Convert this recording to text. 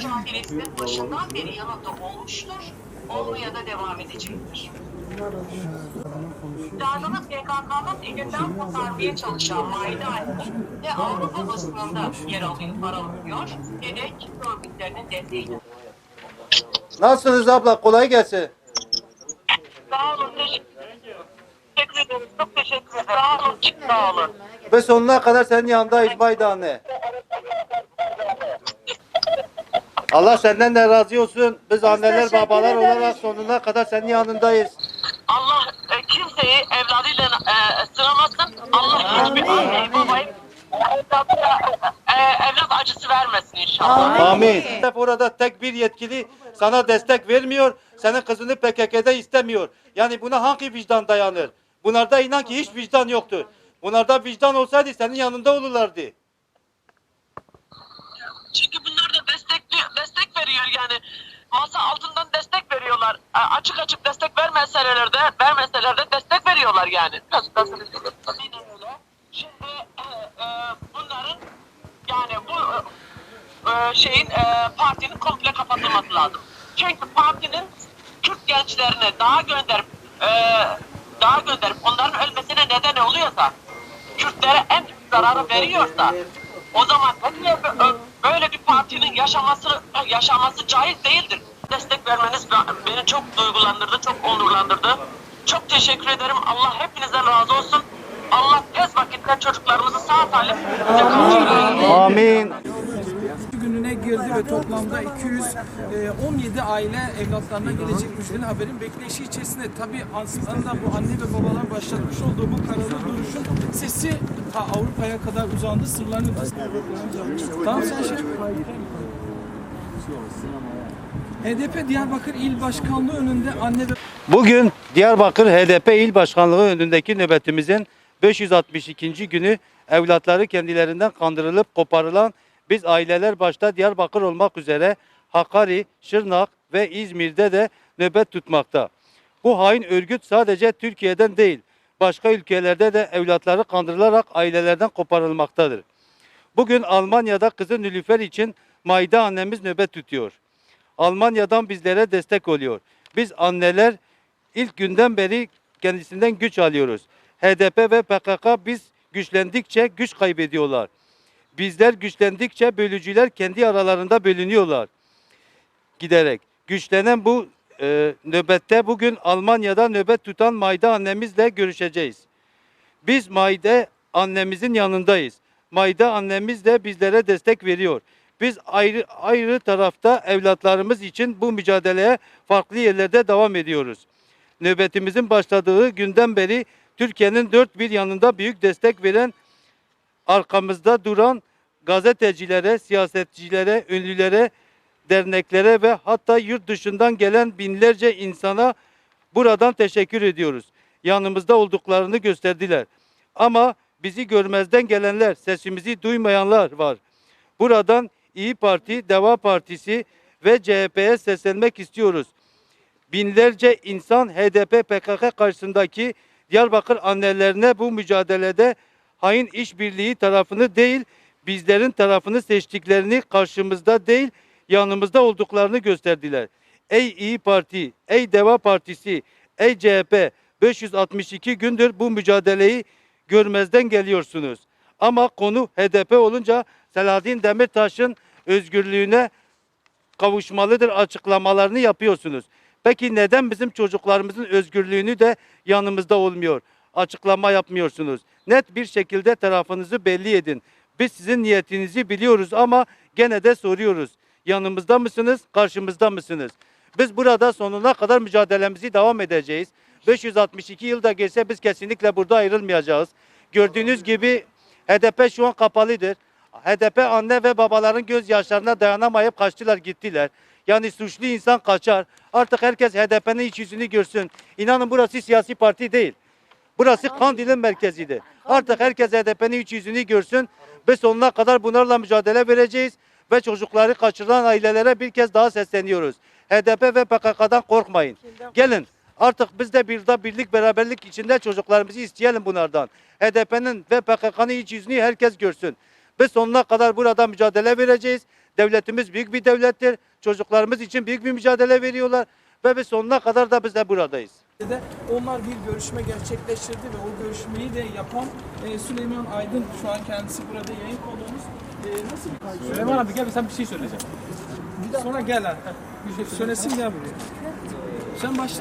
mücadelesinin başından beri yanında olmuştur, olmaya da devam edecektir. Dağdan'ın PKK'nın elinden kurtarmaya çalışan Maide Alp ve Avrupa basınında yer alıyor, yer alıyor ve de kitle örgütlerinin desteğiyle. Nasılsınız abla? Kolay gelsin. Sağ olun, teşekkür ederim. Çok teşekkür ederim. Sağ olun, sağ olun. Ve sonuna kadar senin yanındayız Mayda anne. Allah senden de razı olsun. Biz anneler babalar olarak sonuna kadar senin yanındayız. Allah e, kimseyi evladıyla e, sınamasın. Allah hiçbir anneyi babayı e, evlat acısı vermesin inşallah. Amin. Hep orada tek bir yetkili sana destek vermiyor. Senin kızını PKK'da istemiyor. Yani buna hangi vicdan dayanır? Bunlarda inan ki hiç vicdan yoktur. Bunlarda vicdan olsaydı senin yanında olurlardı. Çünkü bunlar da destekli, destek veriyor yani. Masa altından destek veriyorlar. E, açık açık destek vermeseler de, vermeseler de destek veriyorlar yani. Nasıl, nasıl veriyorlar? Aynen öyle. Şimdi e, e, bunların yani bu e, şeyin e, partinin komple kapatılması lazım. Çünkü partinin Kürt gençlerine daha gönderip e, daha gönderip onların ölmesine neden oluyorsa Kürtlere en büyük zararı veriyorsa o zaman bir partinin yaşaması yaşaması caiz değildir. Destek vermeniz beni çok duygulandırdı, çok onurlandırdı. Çok teşekkür ederim. Allah hepinizden razı olsun. Allah tez vakitte çocuklarımızı sağ salim kavuştursun. Amin. gününe girdi ve toplamda 217 aile evlatlarına gelecek müjdeli haberin bekleyişi içerisinde tabii aslında bu anne ve babalar başlatmış olduğu bu kararlı duruşun sesi ta Avrupa'ya kadar uzandı sırlarını Tamam sen şey HDP Diyarbakır İl Başkanlığı önünde anne ve Bugün Diyarbakır HDP İl Başkanlığı önündeki nöbetimizin 562. günü evlatları kendilerinden kandırılıp koparılan biz aileler başta Diyarbakır olmak üzere Hakkari, Şırnak ve İzmir'de de nöbet tutmakta. Bu hain örgüt sadece Türkiye'den değil, başka ülkelerde de evlatları kandırılarak ailelerden koparılmaktadır. Bugün Almanya'da kızı Nilüfer için Mayda annemiz nöbet tutuyor. Almanya'dan bizlere destek oluyor. Biz anneler ilk günden beri kendisinden güç alıyoruz. HDP ve PKK biz güçlendikçe güç kaybediyorlar. Bizler güçlendikçe bölücüler kendi aralarında bölünüyorlar. Giderek. Güçlenen bu e, nöbette bugün Almanya'da nöbet tutan Mayda annemizle görüşeceğiz. Biz Mayda annemizin yanındayız. Mayda annemiz de bizlere destek veriyor. Biz ayrı ayrı tarafta evlatlarımız için bu mücadeleye farklı yerlerde devam ediyoruz. Nöbetimizin başladığı günden beri Türkiye'nin dört bir yanında büyük destek veren arkamızda duran gazetecilere, siyasetçilere, ünlülere, derneklere ve hatta yurt dışından gelen binlerce insana buradan teşekkür ediyoruz. Yanımızda olduklarını gösterdiler. Ama bizi görmezden gelenler, sesimizi duymayanlar var. Buradan İyi Parti, Deva Partisi ve CHP'ye seslenmek istiyoruz. Binlerce insan HDP PKK karşısındaki Diyarbakır annelerine bu mücadelede hain işbirliği tarafını değil, bizlerin tarafını seçtiklerini karşımızda değil, yanımızda olduklarını gösterdiler. Ey İyi Parti, ey Deva Partisi, ey CHP 562 gündür bu mücadeleyi görmezden geliyorsunuz. Ama konu HDP olunca Selahattin Demirtaş'ın özgürlüğüne kavuşmalıdır açıklamalarını yapıyorsunuz. Peki neden bizim çocuklarımızın özgürlüğünü de yanımızda olmuyor? Açıklama yapmıyorsunuz. Net bir şekilde tarafınızı belli edin. Biz sizin niyetinizi biliyoruz ama gene de soruyoruz. Yanımızda mısınız, karşımızda mısınız? Biz burada sonuna kadar mücadelemizi devam edeceğiz. 562 yılda geçse biz kesinlikle burada ayrılmayacağız. Gördüğünüz gibi HDP şu an kapalıdır. HDP anne ve babaların gözyaşlarına dayanamayıp kaçtılar gittiler. Yani suçlu insan kaçar. Artık herkes HDP'nin iç yüzünü görsün. İnanın burası siyasi parti değil. Burası Kandil'in merkezidir. Artık herkes HDP'nin iç yüzünü görsün. Ve sonuna kadar bunlarla mücadele vereceğiz. Ve çocukları kaçırılan ailelere bir kez daha sesleniyoruz. HDP ve PKK'dan korkmayın. Gelin artık biz de bir de birlik beraberlik içinde çocuklarımızı isteyelim bunlardan. HDP'nin ve PKK'nın iç yüzünü herkes görsün. Biz sonuna kadar burada mücadele vereceğiz. Devletimiz büyük bir devlettir. Çocuklarımız için büyük bir mücadele veriyorlar ve biz sonuna kadar da biz de buradayız. de onlar bir görüşme gerçekleştirdi ve o görüşmeyi de yapan e, Süleyman Aydın şu an kendisi burada yayın konuğumuz. E, nasıl bir Süleyman abi gel sen bir şey söyleyeceğim. Sonra gel ha. Bir şey söylesin gel buraya. Sen başla.